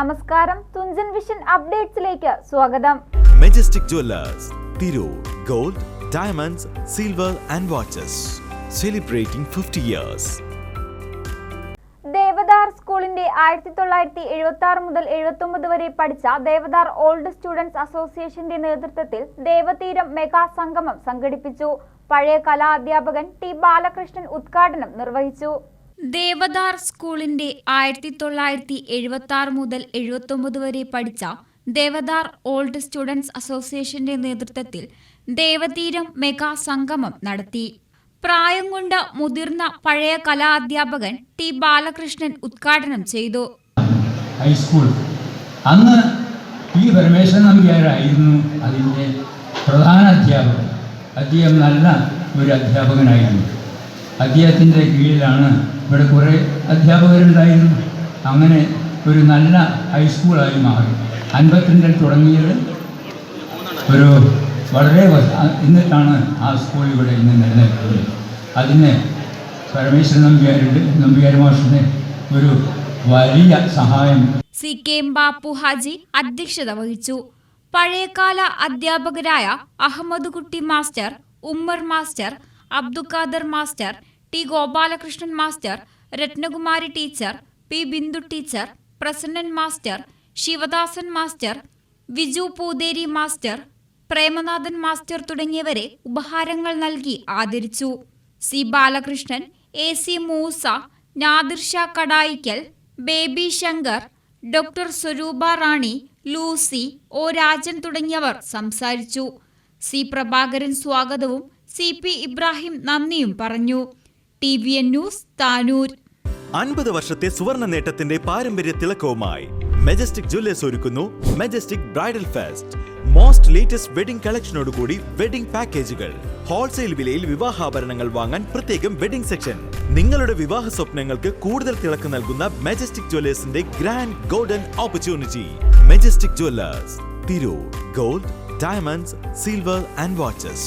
നമസ്കാരം. തുഞ്ചൻ വിഷൻ അപ്ഡേറ്റ്സിലേക്ക് സ്വാഗതം. Majestic jewellers Tirur gold diamonds silver and watches celebrating fifty years Devadar സ്കൂളിന്റെ ആയിരത്തി തൊള്ളായിരത്തി എഴുപത്തി ആറ് മുതൽ എഴുപത്തി ഒമ്പത് വരെ പഠിച്ച ദേവദാർ ഓൾഡ് സ്റ്റുഡൻസ് അസോസിയേഷന്റെ നേതൃത്വത്തിൽ ദേവതീരം മെഗാ സംഗമം സംഘടിപ്പിച്ചു. പഴയ കലാ അധ്യാപകൻ ടി ബാലകൃഷ്ണൻ ഉദ്ഘാടനം നിർവഹിച്ചു. ദേവദാർ സ്കൂളിന്റെ ആയിരത്തി തൊള്ളായിരത്തി എഴുപത്തി ആറ് മുതൽ എഴുപത്തി ഒമ്പത് വരെ പഠിച്ച ദേവദാർ ഓൾഡ് സ്റ്റുഡൻസ് അസോസിയേഷന്റെ നേതൃത്വത്തിൽ ദേവതീരം മെഗാ സംഗമം നടത്തി. പ്രായം കൊണ്ട് മുതിർന്ന പഴയ കലാ അധ്യാപകൻ ടി ബാലകൃഷ്ണൻ ഉദ്ഘാടനം ചെയ്തു. ഹൈസ്കൂൾ. അന്ന് ഈ പരമേശ്വരൻ നമ്പ്യാരായിരുന്നു പ്രധാന അധ്യാപകൻ. അദ്ദേഹം നല്ല ഒരു അധ്യാപകനായിരുന്നു. അദ്ദേഹത്തിന്റെ കീഴിലാണ് ഇവിടെ കുറേ അധ്യാപകരുണ്ടായിരുന്നു. അങ്ങനെ ഒരു നല്ല ഹൈസ്കൂളായി മാറി. അൻപത്തിരണ്ടിൽ തുടങ്ങിയത് ഒരു വളരെ എന്നിട്ടാണ് ആ സ്കൂൾ ഇവിടെ ഇന്ന് നിലനിൽക്കുന്നത്. അതിന് പരമേശ്വരൻ നമ്പ്യാരുടെ നമ്പ്യാർ മാഷിന് ഒരു വലിയ സഹായം. സി കെ ബാപ്പു ഹാജി അധ്യക്ഷത വഹിച്ചു. പഴയകാല അധ്യാപകരായ Ahammed Kutty master Ummer master Abdukhader master T Gopalakrishnan master Ratnakumari teacher P Bindu teacher Prasannan master Sivadasan master Viju Poothery master Premanathan master തുടങ്ങിയവരെ ഉപഹാരങ്ങൾ നൽകി ആദരിച്ചു. C Balakrishnan A C Moosa Nadir Shah Kadayikkal Baby Shankar doctor Swaroopa Rani Lucy O Rajan തുടങ്ങിയവർ സംസാരിച്ചു. C Prabhakaran സ്വാഗതവും C P Ibrahim നന്ദിയും പറഞ്ഞു. T V N news Tanur. അൻപത് വർഷത്തെ സുവർണ നേട്ടത്തിന്റെ പാരമ്പര്യ തിളക്കവുമായി മെജസ്റ്റിക് ജ്വല്ലേഴ്സ് ഒരുക്കുന്നു majestic bridal fest. Most latest wedding കളക്ഷനോടുകൂടി wedding പാക്കേജുകൾ ഹോൾസെയിൽ വിലയിൽ വിവാഹാഭരണങ്ങൾ വാങ്ങാൻ പ്രത്യേകം വെഡിംഗ് സെക്ഷൻ നിങ്ങളുടെ വിവാഹ സ്വപ്നങ്ങൾക്ക് കൂടുതൽ തിളക്ക് നൽകുന്ന majestic ജ്വല്ലേഴ്സിന്റെ grand golden opportunity majestic jewellers Tirur. Gold diamonds silver and watches